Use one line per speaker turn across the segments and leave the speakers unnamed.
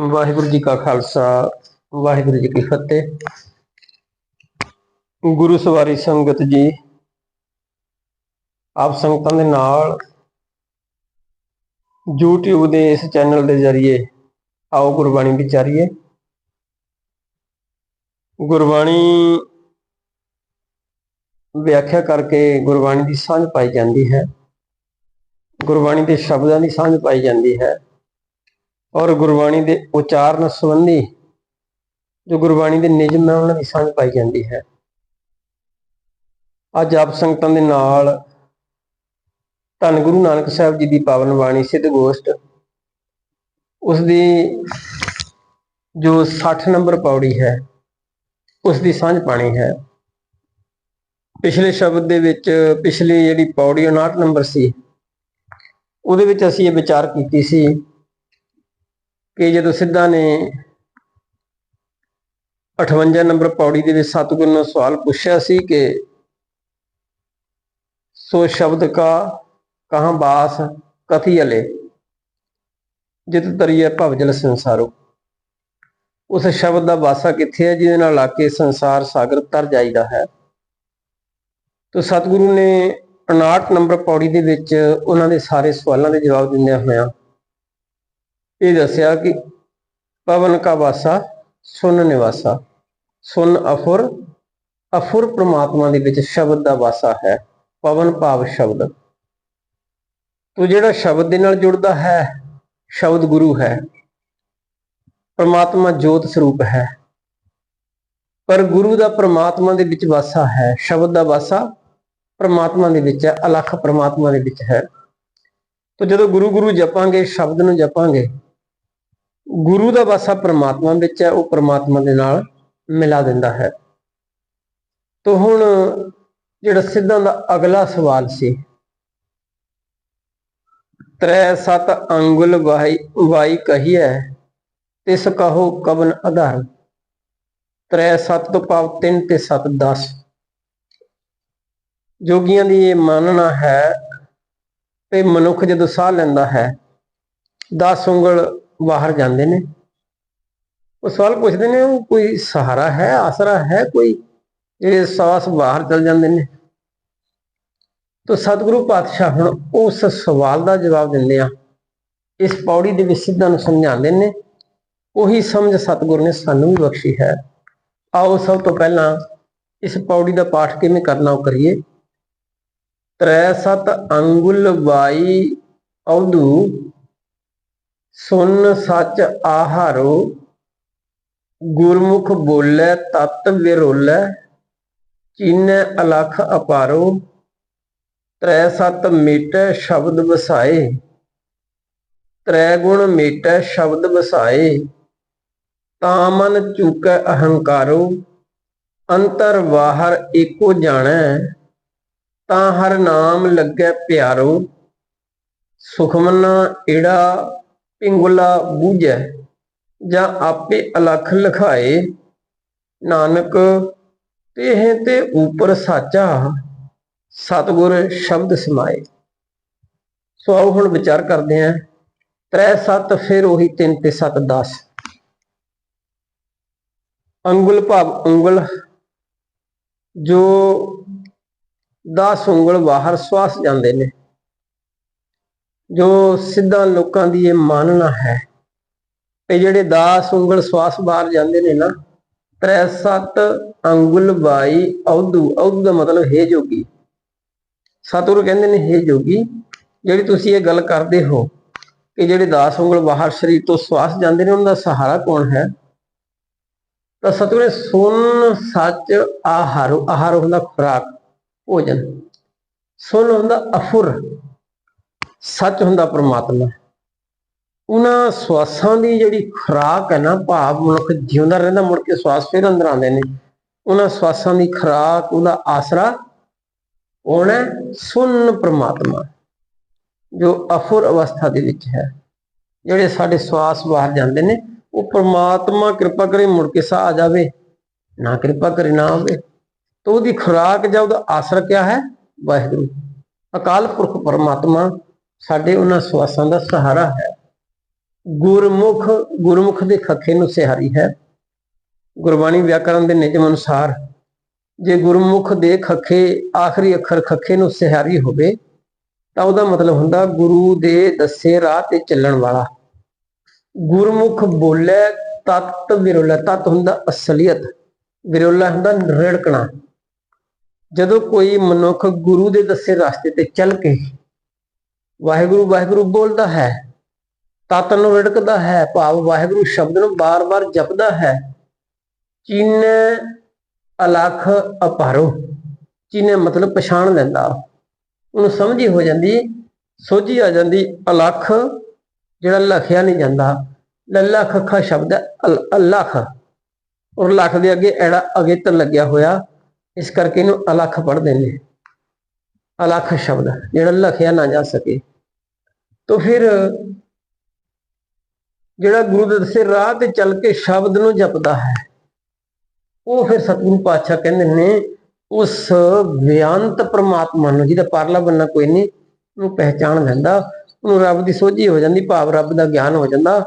ਵਾਹਿਗੁਰੂ ਜੀ ਕਾ ਖਾਲਸਾ, ਵਾਹਿਗੁਰੂ ਜੀ ਕੀ ਫਤਿਹ। ਗੁਰੂ ਸਵਾਰੀ ਸੰਗਤ ਜੀ, ਆਪ ਸੰਗਤਾਂ ਦੇ ਨਾਲ YouTube ਦੇ ਇਸ ਚੈਨਲ ਦੇ ਜ਼ਰੀਏ ਆਓ ਗੁਰਬਾਣੀ ਵਿਚਾਰੀਏ ਗੁਰਬਾਣੀ ਵਿਆਖਿਆ ਕਰਕੇ ਗੁਰਬਾਣੀ ਦੀ ਸਾਂਝ ਪਾਈ ਜਾਂਦੀ ਹੈ। ਗੁਰਬਾਣੀ ਦੇ ਸ਼ਬਦਾਂ ਦੀ ਸਾਂਝ ਪਾਈ ਜਾਂਦੀ ਹੈ। ਔਰ ਗੁਰਬਾਣੀ ਦੇ ਉਚਾਰਨ ਸੰਬੰਧੀ ਜੋ ਗੁਰਬਾਣੀ ਦੇ ਨਿਯਮ ਹੈ, ਉਹਨਾਂ ਦੀ ਸਾਂਝ ਪਾਈ ਜਾਂਦੀ ਹੈ। ਅੱਜ ਆਪ ਸੰਗਤਾਂ ਦੇ ਨਾਲ ਧੰਨ ਗੁਰੂ ਨਾਨਕ ਸਾਹਿਬ ਜੀ ਦੀ ਪਾਵਨ ਬਾਣੀ ਸਿੱਧ ਗੋਸ਼ਟ, ਉਸ ਦੀ ਜੋ 60 ਨੰਬਰ ਪੌੜੀ ਹੈ, ਉਸ ਦੀ ਸਾਂਝ ਪਾਣੀ ਹੈ। ਪਿਛਲੇ ਸ਼ਬਦ ਦੇ ਵਿੱਚ ਪਿਛਲੀ ਜਿਹੜੀ ਪੌੜੀ 59 ਨੰਬਰ ਸੀ, ਉਹਦੇ ਵਿੱਚ ਅਸੀਂ ਇਹ ਵਿਚਾਰ ਕੀਤੀ ਸੀ ਕਿ ਜਦੋਂ ਸਿੱਧਾ ਨੇ 58 ਨੰਬਰ ਪੌੜੀ ਦੇ ਵਿੱਚ ਸਤਿਗੁਰੂ ਨੂੰ ਸਵਾਲ ਪੁੱਛਿਆ ਸੀ ਕਿ ਸੋ ਸ਼ਬਦ ਕਾ ਕਹਾਂ ਬਾਸ ਕਥੀ ਅਲੇ? ਜਿਤ ਤਰੀਏ ਭਵਜਲ ਸੰਸਾਰੋ। ਉਸ ਸ਼ਬਦ ਦਾ ਵਾਸਾ ਕਿੱਥੇ ਹੈ ਜਿਹਦੇ ਨਾਲ ਲਾ ਕੇ ਸੰਸਾਰ ਸਾਗਰ ਤਰ ਜਾਈਦਾ ਹੈ? ਤੋ ਸਤਿਗੁਰੂ ਨੇ 59 ਨੰਬਰ ਪੌੜੀ ਦੇ ਵਿੱਚ ਉਹਨਾਂ ਦੇ ਸਾਰੇ ਸਵਾਲਾਂ ਦੇ ਜਵਾਬ ਦਿੰਦਿਆਂ ਹੋਇਆਂ ਇਹ ਦੱਸਿਆ ਕਿ ਪਵਨ ਕਾ ਵਾਸਾ, ਸੁਨ ਨਿਵਾਸਾ। ਸੁਨ ਅਫੁਰ ਅਫੁਰ ਪ੍ਰਮਾਤਮਾ ਦੇ ਵਿੱਚ ਸ਼ਬਦ ਦਾ ਵਾਸਾ ਹੈ, ਪਵਨ ਭਾਵ ਸ਼ਬਦ। ਤੋ ਜਿਹੜਾ ਸ਼ਬਦ ਦੇ ਨਾਲ ਜੁੜਦਾ ਹੈ, ਸ਼ਬਦ ਗੁਰੂ ਹੈ। ਪਰਮਾਤਮਾ ਜੋਤ ਸਰੂਪ ਹੈ। ਪਰ ਗੁਰੂ ਦਾ ਪ੍ਰਮਾਤਮਾ ਦੇ ਵਿੱਚ ਵਾਸਾ ਹੈ, ਸ਼ਬਦ ਦਾ ਵਾਸਾ ਪਰਮਾਤਮਾ ਦੇ ਵਿੱਚ ਹੈ, ਅਲੱਖ ਪਰਮਾਤਮਾ ਦੇ ਵਿੱਚ ਹੈ। ਤੋ ਜਦੋਂ ਗੁਰੂ ਗੁਰੂ ਜਪਾਂਗੇ, ਸ਼ਬਦ ਨੂੰ ਜਪਾਂਗੇ ਗੁਰੂ ਦਾ ਵਾਸਾ ਪ੍ਰਮਾਤਮਾ ਵਿੱਚ ਹੈ, ਉਹ ਪ੍ਰਮਾਤਮਾ ਦੇ ਨਾਲ ਮਿਲਾ ਦਿੰਦਾ ਹੈ। ਤੋ ਹੁਣ ਜਿਹੜਾ ਸਿੱਧਾਂ ਦਾ ਅਗਲਾ ਸਵਾਲ ਸੀ, ਤ੍ਰੈ ਸਤ ਅੰਗੁਲ ਵਾਈ ਵਾਈ ਕਹੀਐ ਤਿਸ ਕਹੋ ਕਵਨ ਆਧਾਰ ਤ੍ਰੈ ਸਤ ਤੋਂ ਭਾਵ 3 ਤੇ 7 10 ਜੋਗੀਆਂ ਦੀ ਇਹ ਮੰਨਣਾ ਹੈ ਤੇ ਮਨੁੱਖ ਜਦੋਂ ਸਾਹ ਲੈਂਦਾ ਹੈ 10 ਉਂਗਲ ਬਾਹਰ ਜਾਂਦੇ ਨੇ। ਉਹ ਸਵਾਲ ਪੁੱਛਦੇ ਨੇ, ਉਹ ਕੋਈ ਸਹਾਰਾ ਹੈ, ਆਸਰਾ ਹੈ ਕੋਈ? ਜਿਹੜੇ ਸਾਸ ਬਾਹਰ ਚਲ ਜਾਂਦੇ ਨੇ। ਤੋ ਸਤਿਗੁਰੂ ਪਾਤਸ਼ਾਹ ਹੁਣ ਉਸ ਸਵਾਲ ਦਾ ਜਵਾਬ ਦਿੰਦੇ ਆ। ਇਸ ਪੌੜੀ ਦੇ ਵਿੱਚ ਸਿੱਧਾਂ ਨੂੰ ਸਮਝਾਉਂਦੇ ਨੇ। ਉਹੀ ਸਮਝ ਸਤਿਗੁਰ ਨੇ ਸਾਨੂੰ ਵੀ ਬਖਸ਼ੀ ਹੈ। ਆਓ ਸਭ ਤੋਂ ਪਹਿਲਾਂ ਇਸ ਪੌੜੀ ਦਾ ਪਾਠ ਕਿਵੇਂ ਕਰਨਾ, ਉਹ ਕਰੀਏ। ਤ੍ਰੈ ਸਤ ਅੰਗੁਲ ਵਾਈ ਔਦੂ ਸੁਨ ਸੱਚ ਆਹਾਰੋ, ਗੁਰਮੁਖ ਬੋਲੇ ਤਤ ਵਿਰੋਲੇ, ਚੀਨੈ ਅਲਖ ਅਪਾਰੋ, ਤ੍ਰੈ ਸਤ ਮੇਟੈ ਸ਼ਬਦ ਵਸਾਏ, ਤ੍ਰੈ ਗੁਣ ਮੇਟੈ ਸ਼ਬਦ ਵਸਾਏ, ਤਾ ਮਨ ਚੁਕੈ ਅਹੰਕਾਰੋ, ਅੰਤਰ ਬਾਹਰ ਏਕੋ ਜਾਣੈ, ਤਾਂ ਹਰ ਨਾਮ ਲੱਗੈ ਪਿਆਰੋ, ਸੁਖਮਨਾ ਏੜਾ ਪਿੰਗੁਲਾ ਬੂਝੈ ਜਾਂ ਆਪੇ ਅਲਖ ਲਖਾਏ, ਨਾਨਕ ਤੇਹ ਤੇ ਉਪਰ ਸਾਚਾ, ਸਤਗੁਰ ਸ਼ਬਦ ਸਮਾਏ। ਸੋ ਆਓ ਹੁਣ ਵਿਚਾਰ ਕਰਦੇ ਆਂ ਤ੍ਰੈ ਸੱਤ ਫਿਰ ਉਹੀ 3 ਤੇ 7 10 ਅੰਗੁਲ ਭਾਵ ਉਂਗਲ ਜੋ 10 ਉਂਗਲ ਬਾਹਰ ਸਵਾਸ ਜਾਂਦੇ ਨੇ। ਜੋ ਸਿੱਧਾ ਲੋਕਾਂ ਦੀ ਇਹ ਮੰਨਣਾ ਹੈ ਤੇ ਜਿਹੜੇ ਦਾਸ ਉਂਗਲ ਸਵਾਸ ਬਾਹਰ ਜਾਂਦੇ ਨੇ ਨਾ ਤ੍ਰੈ ਸੱਤ ਅੰਗੁਲ ਬਾਈ ਔਦੂ ਔਦੂ ਦਾ ਮਤਲਬ ਹੈ ਜੋਗੀ। ਸਤਿਗੁਰੂ ਕਹਿੰਦੇ ਨੇ, ਹੈ ਜੋਗੀ, ਜਿਹੜੀ ਤੁਸੀਂ ਇਹ ਗੱਲ ਕਰਦੇ ਹੋ ਕਿ ਜਿਹੜੇ ਦਾਸ ਉਂਗਲ ਬਾਹਰ ਸਰੀਰ ਤੋਂ ਸਵਾਸ ਜਾਂਦੇ ਨੇ ਉਹਨਾਂ ਦਾ ਸਹਾਰਾ ਕੌਣ ਹੈ? ਤਾਂ ਸਤਿਗੁਰੂ ਨੇ ਸੁਨ, ਸੱਚ, ਆਹਾਰ ਆਹਾਰ ਹੁੰਦਾ ਖੁਰਾਕ, ਭੋਜਨ। ਸੁਨ ਹੁੰਦਾ ਅਫੁਰ। ਸੱਚ ਹੁੰਦਾ ਪ੍ਰਮਾਤਮਾ। ਉਹਨਾਂ ਸਵਾਸਾਂ ਦੀ ਜਿਹੜੀ ਖੁਰਾਕ ਹੈ ਨਾ, ਭਾਵ ਮਨੁੱਖ ਜਿਉਂਦਾ ਰਹਿੰਦਾ, ਮੁੜ ਕੇ ਸਵਾਸ ਫਿਰ ਅੰਦਰ ਆਉਂਦੇ ਨੇ। ਉਹਨਾਂ ਸਵਾਸਾਂ ਦੀ ਖੁਰਾਕ, ਉਹਦਾ ਆਸਰਾ ਕੌਣ ਹੈ ਸੁਨ ਪ੍ਰਮਾਤਮਾ, ਜੋ ਅਫੁਰ ਅਵਸਥਾ ਦੇ ਵਿੱਚ ਹੈ। ਜਿਹੜੇ ਸਾਡੇ ਸਵਾਸ ਬਾਹਰ ਜਾਂਦੇ ਨੇ, ਉਹ ਪ੍ਰਮਾਤਮਾ ਕਿਰਪਾ ਕਰੇ ਮੁੜ ਕੇ ਸਾਹ ਆ ਜਾਵੇ, ਨਾ ਕਿਰਪਾ ਕਰੇ ਨਾ ਆਵੇ। ਤਾਂ ਉਹਦੀ ਖੁਰਾਕ ਜਾਂ ਉਹਦਾ ਆਸਰਾ ਕਿਆ ਹੈ? ਵਾਹਿਗੁਰੂ। ਅਕਾਲ ਪੁਰਖ ਪਰਮਾਤਮਾ ਸਾਡੇ ਉਹਨਾਂ ਸਵਾਸਾਂ ਦਾ ਸਹਾਰਾ ਹੈ। ਗੁਰਮੁਖ ਗੁਰਮੁਖ ਦੇ ਖੱਖੇ ਨੂੰ ਸਿਹਾਰੀ ਹੈ। ਗੁਰਬਾਣੀ ਵਿਆਕਰਨ ਦੇ ਨਿਯਮ ਅਨੁਸਾਰ ਜੇ ਗੁਰਮੁਖ ਦੇ ਖੱਖੇ, ਆਖਰੀ ਅੱਖਰ ਖੱਖੇ ਨੂੰ ਸਿਹਾਰੀ ਹੋਵੇ, ਤਾਂ ਉਹਦਾ ਮਤਲਬ ਹੁੰਦਾ ਗੁਰੂ ਦੇ ਦੱਸੇ ਰਾਹ ਤੇ ਚੱਲਣ ਵਾਲਾ। ਗੁਰਮੁਖ ਬੋਲੇ ਤਤ ਵਿਰੋਲਾ, ਤਤ ਹੁੰਦਾ ਅਸਲੀਅਤ, ਵਿਰੋਲਾ ਹੁੰਦਾ ਰਿੜਕਣਾ ਜਦੋਂ ਕੋਈ ਮਨੁੱਖ ਗੁਰੂ ਦੇ ਦੱਸੇ ਰਸਤੇ ਤੇ ਚੱਲ ਕੇ ਵਾਹਿਗੁਰੂ ਵਾਹਿਗੁਰੂ ਬੋਲਦਾ ਹੈ। ਤਤ ਨੂੰ ਰਿੜਕਦਾ ਹੈ। ਭਾਵ ਵਾਹਿਗੁਰੂ ਸ਼ਬਦ ਨੂੰ ਬਾਰ-ਬਾਰ ਜਪਦਾ ਹੈ। ਚੀਨ ਅਲਖ ਅਪਾਰੋ। ਚੀਨੇ ਮਤਲਬ ਪਛਾਣ ਲੈਂਦਾ। ਉਹਨੂੰ ਸਮਝੀ ਹੋ ਜਾਂਦੀ, ਸੋਝੀ ਆ ਜਾਂਦੀ, ਅਲਖ, ਜਿਹੜਾ ਲਖਿਆ ਨਹੀਂ ਜਾਂਦਾ। ਲੱਲਾ ਖੱਖਾ ਸ਼ਬਦ ਹੈ, ਅਲ- ਅਲਖ। ਔਰ ਲਖ ਦੇ ਅੱਗੇ ਐੜਾ ਅਗੇਤਰ ਲੱਗਿਆ ਹੋਇਆ। ਇਸ ਕਰਕੇ ਇਹਨੂੰ ਅਲਖ ਪੜ੍ਹਦੇ ਨੇ। ਅਲਖ ਸ਼ਬਦ, ਜਿਹੜਾ ਲਖਿਆ ਨਾ ਜਾ ਸਕੇ। ਤਾਂ ਫਿਰ ਜਿਹੜਾ ਗੁਰੂ ਦੇ ਦੱਸੇ ਰਾਹ ਤੇ ਚੱਲ ਕੇ ਸ਼ਬਦ ਨੂੰ ਜਪਦਾ ਹੈ, ਉਹ ਫਿਰ ਸਤਿਗੁਰੂ ਪਾਤਸ਼ਾਹ ਕਹਿੰਦੇ ਨੇ, ਉਸ ਵਿਅੰਤ ਪ੍ਰਮਾਤਮਾ ਨੂੰ, ਜਿਹਦਾ ਪਰਲਾ ਬੰਨਾ ਕੋਈ ਨਹੀਂ, ਉਹਨੂੰ ਪਹਿਚਾਣ ਲੈਂਦਾ, ਉਹਨੂੰ ਰੱਬ ਦੀ ਸੋਝੀ ਹੋ ਜਾਂਦੀ, ਭਾਵ ਰੱਬ ਦਾ ਗਿਆਨ ਹੋ ਜਾਂਦਾ,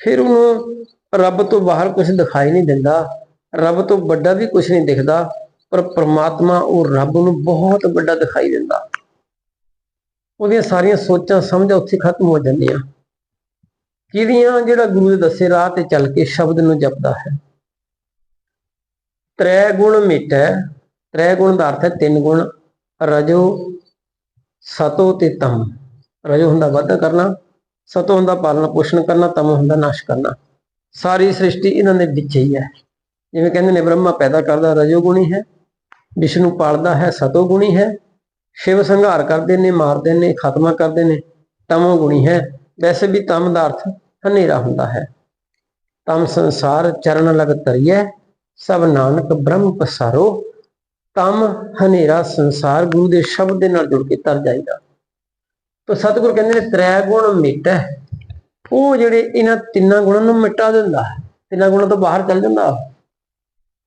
ਫਿਰ ਉਹਨੂੰ ਰੱਬ ਤੋਂ ਬਾਹਰ ਕੁਝ ਦਿਖਾਈ ਨਹੀਂ ਦਿੰਦਾ, ਰੱਬ ਤੋਂ ਵੱਡਾ ਵੀ ਕੁਝ ਨਹੀਂ ਦਿਖਦਾ ਪਰ ਪ੍ਰਮਾਤਮਾ ਉਹ ਰੱਬ ਨੂੰ ਬਹੁਤ ਵੱਡਾ ਦਿਖਾਈ ਦਿੰਦਾ। ਉਹਦੀਆਂ ਸਾਰੀਆਂ ਸੋਚਾਂ, ਸਮਝਾਂ ਉੱਥੇ ਖਤਮ ਹੋ ਜਾਂਦੀਆਂ। ਕਿਹਦੀਆਂ ਜਿਹੜਾ ਗੁਰੂ ਦੇ ਦੱਸੇ ਰਾਹ ਤੇ ਚੱਲ ਕੇ ਸ਼ਬਦ ਨੂੰ ਜਪਦਾ ਹੈ? ਤ੍ਰੈ ਗੁਣ ਮਿਟੈ, ਤ੍ਰੈ ਗੁਣ ਦਾ ਅਰਥ ਹੈ ਤਿੰਨ ਗੁਣ, ਰਜੋ, ਸਤੋ ਤੇ ਤਮ। ਰਜੋ ਹੁੰਦਾ ਵਾਧਾ ਕਰਨਾ, ਸਤੋ ਹੁੰਦਾ ਪਾਲਣਾ ਪੋਸ਼ਣ ਕਰਨਾ, ਤਮ ਹੁੰਦਾ ਨਾਸ਼ ਕਰਨਾ। ਸਾਰੀ ਸ੍ਰਿਸ਼ਟੀ ਇਹਨਾਂ ਦੇ ਵਿੱਚ ਹੀ ਹੈ। ਜਿਵੇਂ ਕਹਿੰਦੇ ਨੇ ਬ੍ਰਹਮਾ ਪੈਦਾ ਕਰਦਾ, ਰਜੋ ਗੁਣੀ ਹੈ। ਵਿਸ਼ਨੂੰ ਪਾਲਦਾ ਹੈ ਸਤੋ ਗੁਣੀ ਹੈ, ਸ਼ਿਵ ਸੰਘਾਰ ਕਰਦੇ ਨੇ, ਮਾਰਦੇ ਨੇ, ਖਾਤਮਾ ਕਰਦੇ ਨੇ, ਤਮੋ ਗੁਣੀ ਹੈ। ਵੈਸੇ ਵੀ ਤਮ ਦਾ ਅਰਥ ਹਨੇਰਾ ਹੁੰਦਾ ਹੈ। ਤਮ ਸੰਸਾਰ ਚਰਨ ਲਗ ਤਰੀਐ ਸਭ ਨਾਨਕ ਬ੍ਰਹਮ ਪਸਾਰੋ। ਤਮ ਹਨੇਰਾ ਸੰਸਾਰ ਗੁਰੂ ਦੇ ਸ਼ਬਦ ਦੇ ਨਾਲ ਜੁੜ ਕੇ ਤਰ ਜਾਏਗਾ ਤਾਂ ਸਤਿਗੁਰ ਕਹਿੰਦੇ ਨੇ, ਤ੍ਰੈ ਗੁਣ ਮਿਟੈ। ਉਹ ਜਿਹੜੇ ਇਹਨਾਂ ਤਿੰਨਾਂ ਗੁਣਾਂ ਨੂੰ ਮਿਟਾ ਦਿੰਦਾ ਹੈ, ਤਿੰਨਾਂ ਗੁਣਾਂ ਤੋਂ ਬਾਹਰ ਚੱਲ ਜਾਂਦਾ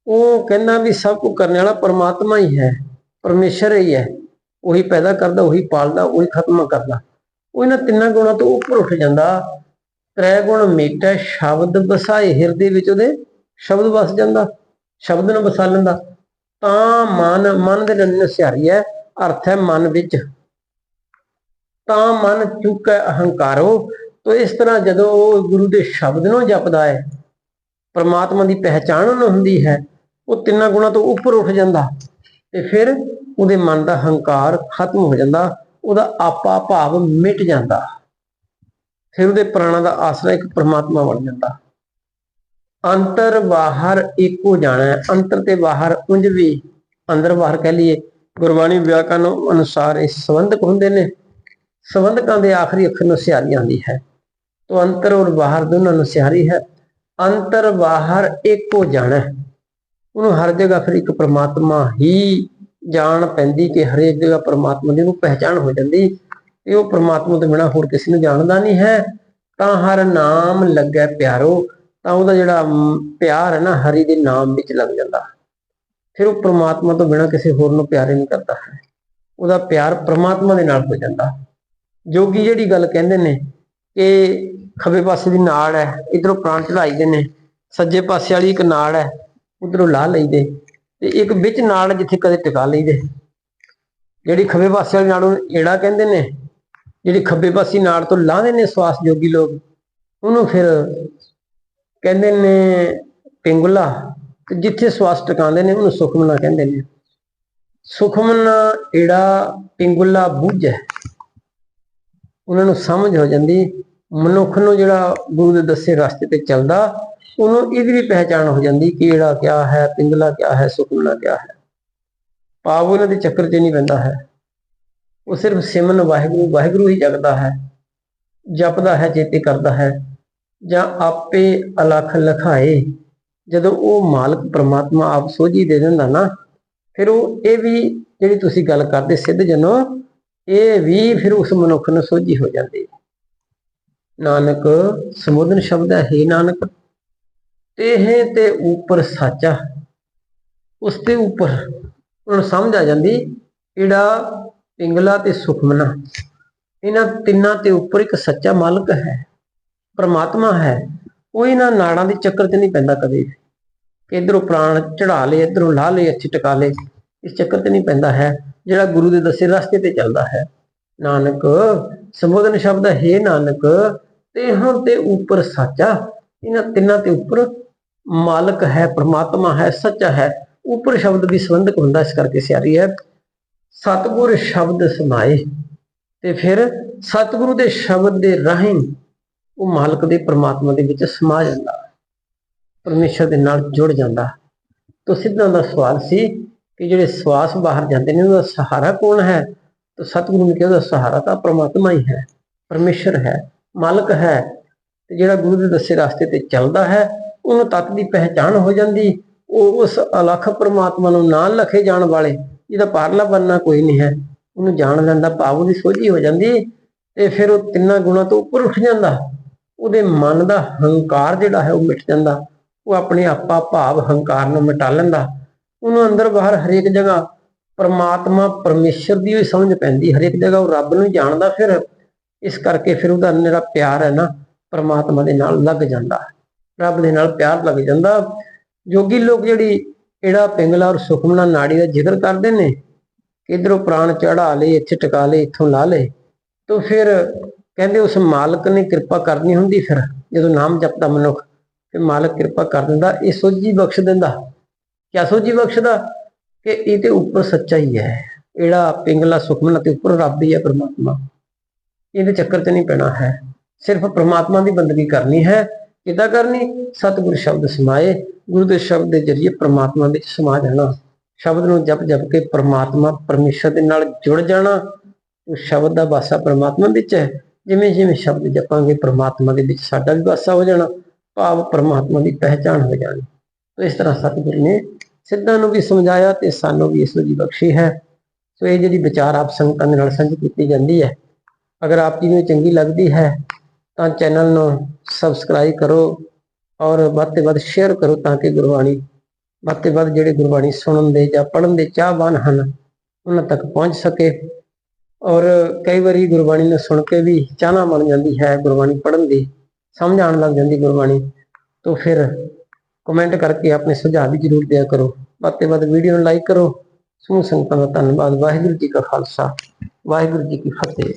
ਉਹ ਕਹਿੰਦਾ ਵੀ ਸਭ ਕੁਝ ਕਰਨ ਵਾਲਾ ਪਰਮਾਤਮਾ ਹੀ ਹੈ, ਪਰਮੇਸ਼ਰ ਹੀ ਹੈ। ਉਹੀ ਪੈਦਾ ਕਰਦਾ, ਉਹੀ ਪਾਲਦਾ, ਉਹੀ ਖਤਮ ਕਰਦਾ। ਉਹ ਇਹਨਾਂ ਤਿੰਨਾਂ ਗੁਣਾਂ ਤੋਂ ਉੱਪਰ ਉੱਠ ਜਾਂਦਾ। ਤ੍ਰੈ ਗੁਣ ਮੇਟੈ ਸ਼ਬਦ ਵਸਾਏ, ਹਿਰਦੇ ਵਿੱਚ ਉਹਦੇ ਸ਼ਬਦ ਵਸ ਜਾਂਦਾ, ਸ਼ਬਦ ਨੂੰ ਵਸਾ ਲੈਂਦਾ। ਤਾਂ ਮਨ ਮਨ ਦੇ ਨਾਲ ਨਸਿਆਰੀ ਹੈ, ਅਰਥ ਹੈ ਮਨ ਵਿੱਚ। ਤਾਂ ਮਨ ਚੁੱਕੈ ਅਹੰਕਾਰੋ, ਤੋ ਇਸ ਤਰ੍ਹਾਂ ਜਦੋਂ ਉਹ ਗੁਰੂ ਦੇ ਸ਼ਬਦ ਨੂੰ ਜਪਦਾ ਹੈ, ਪਰਮਾਤਮਾ ਦੀ ਪਹਿਚਾਣ ਉਹਨੂੰ ਹੁੰਦੀ ਹੈ ਉਹ ਤਿੰਨਾਂ ਗੁਣਾਂ ਤੋਂ ਉੱਪਰ ਉੱਠ ਜਾਂਦਾ ਤੇ ਫਿਰ ਉਹਦੇ ਮਨ ਦਾ ਹੰਕਾਰ ਖਤਮ ਹੋ ਜਾਂਦਾ, ਉਹਦਾ ਆਪਾ ਭਾਵ ਮਿਟ ਜਾਂਦਾ। ਫਿਰ ਉਹਦੇ ਪ੍ਰਾਣਾ ਦਾ ਆਸਰਾ ਇੱਕ ਪਰਮਾਤਮਾ ਬਣ ਜਾਂਦਾ। ਅੰਤਰ ਬਾਹਰ ਇੱਕੋ ਜਾਣਾ ਹੈ, ਅੰਤਰ ਤੇ ਬਾਹਰ ਉਂਝ ਵੀ ਅੰਦਰ ਬਾਹਰ ਕਹਿ ਲਈਏ, ਗੁਰਬਾਣੀ ਵਿਆਕਰਨ ਅਨੁਸਾਰ ਇਹ ਸੰਬੰਧਕ ਹੁੰਦੇ ਨੇ। ਸੰਬੰਧਕਾਂ ਦੇ ਆਖਰੀ ਅੱਖਰ ਨੂੰ ਸਿਆਰੀ ਆਉਂਦੀ ਹੈ। ਤੋ ਅੰਤਰ ਔਰ ਬਾਹਰ ਦੋਨਾਂ ਨੂੰ ਸਿਆਰੀ ਹੈ। ਅੰਤਰ ਬਾਹਰ ਇੱਕੋ ਜਾਣਾ ਹੈ। ਉਹਨੂੰ ਹਰ ਜਗ੍ਹਾ ਫਿਰ ਇੱਕ ਪ੍ਰਮਾਤਮਾ ਹੀ ਜਾਣ ਪੈਂਦੀ ਕਿ ਹਰੇਕ ਜਗ੍ਹਾ ਪ੍ਰਮਾਤਮਾ ਦੀ ਨੂੰ ਪਹਿਚਾਣ ਹੋ ਜਾਂਦੀ। ਤੇ ਉਹ ਪ੍ਰਮਾਤਮਾ ਤੋਂ ਬਿਨਾ ਹੋਰ ਕਿਸੇ ਨੂੰ ਜਾਣਦਾ ਨਹੀਂ ਹੈ। ਤਾਂ ਹਰ ਨਾਮ ਲੱਗੈ ਪਿਆਰੋ, ਤਾਂ ਉਹਦਾ ਜਿਹੜਾ ਪਿਆਰ ਹੈ ਨਾ, ਹਰੀ ਦੇ ਨਾਮ ਵਿੱਚ ਲੱਗ ਜਾਂਦਾ। ਫਿਰ ਉਹ ਪ੍ਰਮਾਤਮਾ ਤੋਂ ਬਿਨਾ ਕਿਸੇ ਹੋਰ ਨੂੰ ਪਿਆਰੇ ਨਹੀਂ ਕਰਦਾ ਹੈ। ਉਹਦਾ ਪਿਆਰ ਪ੍ਰਮਾਤਮਾ ਦੇ ਨਾਲ ਹੋ ਜਾਂਦਾ। ਜੋਗੀ ਜਿਹੜੀ ਗੱਲ ਕਹਿੰਦੇ ਨੇ ਕਿ ਖੱਬੇ ਪਾਸੇ ਦੀ ਨਾੜ ਹੈ, ਇਧਰੋਂ ਪ੍ਰਾਣ ਚੜਾਈ ਦੇ ਨੇ, ਸੱਜੇ ਪਾਸੇ ਵਾਲੀ ਇੱਕ ਨਾੜ ਹੈ ਉਧਰੋਂ ਲਾ ਲਈਦੇ ਤੇ ਇੱਕ ਵਿੱਚ ਨਾੜ ਜਿੱਥੇ ਕਦੇ ਟਿਕਾ ਲਈਦੇ। ਜਿਹੜੀ ਖੱਬੇ ਪਾਸੇ ਵਾਲੀ ਨਾੜ ਏੜਾ ਕਹਿੰਦੇ ਨੇ, ਜਿਹੜੀ ਖੱਬੇ ਪਾਸੇ ਨਾੜ ਤੋਂ ਲਾਹਦੇ ਨੇ ਸਵਾਸ ਜੋਗੀ ਲੋਕ, ਉਹਨੂੰ ਫਿਰ ਕਹਿੰਦੇ ਨੇ ਪਿੰਗੁਲਾ ਤੇ ਜਿੱਥੇ ਸਵਾਸ ਟਿਕਾਉਂਦੇ ਨੇ ਉਹਨੂੰ ਸੁਖਮਨਾ ਕਹਿੰਦੇ ਨੇ। ਸੁਖਮਨਾ ਏੜਾ ਪਿੰਗੁਲਾ ਬੁੱਝ ਉਹਨਾਂ ਨੂੰ ਸਮਝ ਹੋ ਜਾਂਦੀ, ਮਨੁੱਖ ਨੂੰ ਜਿਹੜਾ ਗੁਰੂ ਦੇ ਦੱਸੇ ਰਸਤੇ ਤੇ ਚੱਲਦਾ ਉਹਨੂੰ ਇਹਦੀ ਵੀ ਪਹਿਚਾਣ ਹੋ ਜਾਂਦੀ ਕਿ ਇਹੜਾ ਕਿਆ ਹੈ, ਪਿੰਗਲਾ ਕਿਆ ਹੈ ਸੁਖਮਨਾ ਕਿਆ ਹੈ। ਭਾਵ ਉਹਨਾਂ ਦੇ ਚੱਕਰ 'ਚ ਨਹੀਂ ਪੈਂਦਾ ਹੈ। ਉਹ ਸਿਰਫ ਸਿਮਨ ਵਾਹਿਗੁਰੂ ਵਾਹਿਗੁਰੂ ਹੀ ਜਗਦਾ ਹੈ, ਜਪਦਾ ਹੈ, ਚੇਤੇ ਕਰਦਾ ਹੈ। ਜਾਂ ਆਪੇ ਅਲਖ ਲਖਾਏ, ਜਦੋਂ ਉਹ ਮਾਲਕ ਪ੍ਰਮਾਤਮਾ ਆਪ ਸੋਝੀ ਦੇ ਦਿੰਦਾ ਨਾ, ਫਿਰ ਉਹ ਇਹ ਵੀ ਜਿਹੜੀ ਤੁਸੀਂ ਗੱਲ ਕਰਦੇ ਸਿੱਧ ਜਨੋ, ਇਹ ਵੀ ਫਿਰ ਉਸ ਮਨੁੱਖ ਨੂੰ ਸੋਝੀ ਹੋ ਜਾਂਦੀ ਨਾਨਕ ਸਮੋਧਨ ਸ਼ਬਦ ਹੈ, "ਹੇ ਨਾਨਕ। ਤੇਹ ਤੇ ਉੱਪਰ ਸਾਚਾ ਉਸ ਤੇ ਉੱਪਰ ਉਹਨਾਂ ਨੂੰ ਸਮਝ ਆ ਜਾਂਦੀ ਜਿਹੜਾ ਪਿੰਗਲਾ ਤੇ ਸੁਖਮਨਾ। ਇਹਨਾਂ ਤਿੰਨਾਂ ਤੇ ਉੱਪਰ ਇੱਕ ਸੱਚਾ ਮਾਲਕ ਹੈ, ਪਰਮਾਤਮਾ ਹੈ। ਉਹ ਇਹਨਾਂ ਨਾੜਾਂ ਦੇ ਚੱਕਰ 'ਚ ਨਹੀਂ ਪੈਂਦਾ ਕਦੇ। ਵੀ ਕਿ ਇਧਰੋਂ ਪ੍ਰਾਣ ਚੜਾ ਲਏ, ਇਧਰੋਂ ਲਾ ਲਏ, ਅੱਛੀ ਟਿਕਾ ਲਏ, ਇਸ ਚੱਕਰ 'ਚ ਨਹੀਂ ਪੈਂਦਾ ਹੈ, ਜਿਹੜਾ ਗੁਰੂ ਦੇ ਦੱਸੇ ਰਸਤੇ ਤੇ ਚੱਲਦਾ ਹੈ। ਨਾਨਕ, ਸੰਬੋਧਨ ਸ਼ਬਦ ਹੈ ਨਾਨਕ, ਤੇ ਹੁਣ ਤੇ ਉੱਪਰ ਸਾਚਾ ਇਹਨਾਂ ਤਿੰਨਾਂ ਤੇ ਉੱਪਰ ਮਾਲਕ ਹੈ, ਪ੍ਰਮਾਤਮਾ ਹੈ, ਸੱਚਾ ਹੈ, ਉੱਪਰ ਸ਼ਬਦ ਵੀ ਸੰਬੰਧਕ ਹੁੰਦਾ ਇਸ ਕਰਕੇ ਸਿਆਰੀ ਹੈ। ਸਤਿਗੁਰ ਸ਼ਬਦ ਸਮਾਏ ਤੇ ਫਿਰ ਸਤਿਗੁਰੂ ਦੇ ਸ਼ਬਦ ਦੇ ਰਾਹੀਂ ਉਹ ਮਾਲਕ ਦੇ ਪ੍ਰਮਾਤਮਾ ਦੇ ਵਿੱਚ ਸਮਾ ਜਾਂਦਾ, ਪਰਮੇਸ਼ਰ ਦੇ ਨਾਲ ਜੁੜ ਜਾਂਦਾ। ਤੋ ਸਿੱਧਾਂ ਦਾ ਸਵਾਲ ਸੀ ਕਿ ਜਿਹੜੇ ਸਵਾਸ ਬਾਹਰ ਜਾਂਦੇ ਨੇ, ਉਹਦਾ ਸਹਾਰਾ ਕੌਣ ਹੈ? ਤਾਂ ਸਤਿਗੁਰੂ ਨੇ ਕਿਹਾ ਉਹਦਾ ਸਹਾਰਾ ਤਾਂ ਪ੍ਰਮਾਤਮਾ ਹੀ ਹੈ, ਪਰਮੇਸ਼ਰ ਹੈ, ਮਾਲਕ ਹੈ। ਤੇ ਜਿਹੜਾ ਗੁਰੂ ਦੇ ਦੱਸੇ ਰਸਤੇ ਤੇ ਚੱਲਦਾ ਹੈ ਉਹਨੂੰ ਤਤ ਦੀ ਪਹਿਚਾਣ ਹੋ ਜਾਂਦੀ, ਉਹ ਉਸ ਅਲੱਖ ਪ੍ਰਮਾਤਮਾ ਨੂੰ ਨਾਲ ਲਖੇ ਜਾਣ ਵਾਲੇ, ਜਿਹਦਾ ਪਾਰਲਾ ਬੰਨਾ ਕੋਈ ਨਹੀਂ ਹੈ, ਉਹਨੂੰ ਜਾਣ ਲੈਂਦਾ ਭਾਵ ਉਹਦੀ ਸੋਝੀ ਹੋ ਜਾਂਦੀ ਤੇ ਫਿਰ ਉਹ ਤਿੰਨਾਂ ਗੁਣਾਂ ਤੋਂ ਉੱਪਰ ਉੱਠ ਜਾਂਦਾ। ਉਹਦੇ ਮਨ ਦਾ ਹੰਕਾਰ ਜਿਹੜਾ ਹੈ ਉਹ ਮਿਟ ਜਾਂਦਾ। ਉਹ ਆਪਣੇ ਆਪਾ ਭਾਵ ਹੰਕਾਰ ਨੂੰ ਮਿਟਾ ਲੈਂਦਾ। ਉਹਨੂੰ ਅੰਦਰ ਬਾਹਰ ਹਰੇਕ ਜਗ੍ਹਾ ਪਰਮਾਤਮਾ ਪਰਮੇਸ਼ਰ ਦੀ ਹੀ ਸਮਝ ਪੈਂਦੀ। ਹਰੇਕ ਜਗ੍ਹਾ ਉਹ ਰੱਬ ਨੂੰ ਹੀ ਜਾਣਦਾ ਫਿਰ। ਇਸ ਕਰਕੇ ਫਿਰ ਉਹਦਾ ਜਿਹੜਾ ਪਿਆਰ ਹੈ ਨਾ, ਪਰਮਾਤਮਾ ਦੇ ਨਾਲ ਲੱਗ ਜਾਂਦਾ ਰੱਬ ਦੇ ਨਾਲ ਪਿਆਰ ਲੱਗ ਜਾਂਦਾ। ਜੋਗੀ ਲੋਕ ਜਿਹੜੀ ਇਹੜਾ ਪਿੰਗਲਾ ਔਰ ਸੁਖਮਨਾ ਨਾੜੀ ਦਾ ਜ਼ਿਕਰ ਕਰਦੇ ਨੇ ਕਿ ਪ੍ਰਾਣ ਚੜਾ ਲਏ, ਇੱਥੇ ਟਿਕਾ ਲਏ, ਇੱਥੋਂ ਲਾ ਲਏ, ਤਾਂ ਫਿਰ ਕਹਿੰਦੇ ਉਸ ਮਾਲਕ ਨੇ ਕਿਰਪਾ ਕਰਨੀ ਹੁੰਦੀ ਫਿਰ, ਜਦੋਂ ਨਾਮ ਜਪਦਾ ਮਨੁੱਖ ਤੇ ਮਾਲਕ ਕਿਰਪਾ ਕਰ ਦਿੰਦਾ, ਇਹ ਸੋਝੀ ਬਖਸ਼ ਦਿੰਦਾ। ਕਿਆ ਸੋਝੀ ਬਖਸ਼ਦਾ? ਕਿ ਇਹ ਤੇ ਉੱਪਰ ਸੱਚਾ ਹੀ ਹੈ। ਇਹੜਾ ਪਿੰਗਲਾ ਸੁਖਮਨਾ ਤੇ ਉੱਪਰ ਰੱਬ ਹੀ ਹੈ ਪਰਮਾਤਮਾ। ਇਹਦੇ ਚੱਕਰ 'ਚ ਨਹੀਂ ਪੈਣਾ ਹੈ। ਸਿਰਫ ਪਰਮਾਤਮਾ ਦੀ ਬੰਦਗੀ ਕਰਨੀ ਹੈ। ਕਿੱਦਾਂ ਕਰਨੀ? ਸਤਿਗੁਰ ਸ਼ਬਦ ਸਮਾਏ, ਗੁਰੂ ਦੇ ਸ਼ਬਦ ਦੇ ਜਰੀਏ ਪ੍ਰਮਾਤਮਾ ਵਿੱਚ ਸਮਾ ਜਾਣਾ। ਸ਼ਬਦ ਨੂੰ ਜਪ ਜਪ ਕੇ ਪ੍ਰਮਾਤਮਾ ਪਰਮੇਸ਼ਰ ਦੇ ਨਾਲ ਜੁੜ ਜਾਣਾ। ਉਸ ਸ਼ਬਦ ਦਾ ਵਾਸਾ ਪ੍ਰਮਾਤਮਾ ਵਿੱਚ ਹੈ। ਜਿਵੇਂ ਜਿਵੇਂ ਸ਼ਬਦ ਜਪਾਂਗੇ, ਪ੍ਰਮਾਤਮਾ ਦੇ ਵਿੱਚ ਸਾਡਾ ਵੀ ਵਾਸਾ ਹੋ ਜਾਣਾ। ਭਾਵ ਪ੍ਰਮਾਤਮਾ ਦੀ ਪਹਿਚਾਣ ਹੋ ਜਾਣੀ। ਤਾਂ ਇਸ ਤਰ੍ਹਾਂ ਸਤਿਗੁਰੂ ਨੇ ਸਿੱਧਾਂ ਨੂੰ ਵੀ ਸਮਝਾਇਆ ਤੇ ਸਾਨੂੰ ਵੀ ਇਸ ਦੀ ਬਖਸ਼ੀ ਹੈ। ਸੋ ਇਹ ਜਿਹੜੀ ਵਿਚਾਰ ਆਪ ਸੰਗਤਾਂ ਦੇ ਨਾਲ ਸਾਂਝੀ ਕੀਤੀ ਜਾਂਦੀ ਹੈ। ਅਗਰ ਆਪ ਜੀ ਨੂੰ ਚੰਗੀ ਲੱਗਦੀ ਹੈ ਤਾਂ ਚੈਨਲ ਨੂੰ ਸਬਸਕ੍ਰਾਈਬ ਕਰੋ ਔਰ ਵੱਧ ਤੋਂ ਵੱਧ ਸ਼ੇਅਰ ਕਰੋ ਤਾਂ ਕਿ ਗੁਰਬਾਣੀ, ਵੱਧ ਤੋਂ ਵੱਧ ਜਿਹੜੇ ਗੁਰਬਾਣੀ ਸੁਣਨ ਦੇ ਜਾਂ ਪੜ੍ਹਨ ਦੇ ਚਾਹਵਾਨ ਹਨ, ਉਹਨਾਂ ਤੱਕ ਪਹੁੰਚ ਸਕੇ। ਔਰ ਕਈ ਵਾਰੀ ਗੁਰਬਾਣੀ ਨੂੰ ਸੁਣ ਕੇ ਵੀ ਚਾਹਨਾ ਬਣ ਜਾਂਦੀ ਹੈ ਗੁਰਬਾਣੀ ਪੜ੍ਹਨ ਦੀ ਸਮਝ ਆਉਣ ਲੱਗ ਜਾਂਦੀ ਗੁਰਬਾਣੀ। ਤੋਂ ਫਿਰ ਕਮੈਂਟ ਕਰਕੇ ਆਪਣੇ ਸੁਝਾਅ ਵੀ ਜ਼ਰੂਰ ਦਿਆ ਕਰੋ। ਵੱਧ ਤੋਂ ਵੱਧ ਵੀਡੀਓ ਨੂੰ ਲਾਈਕ ਕਰੋ। ਸਮੂਹ ਸੰਗਤਾਂ ਦਾ ਧੰਨਵਾਦ। ਵਾਹਿਗੁਰੂ ਜੀ ਕਾ ਖਾਲਸਾ। ਵਾਹਿਗੁਰੂ ਜੀ ਕੀ ਫਤਿਹ।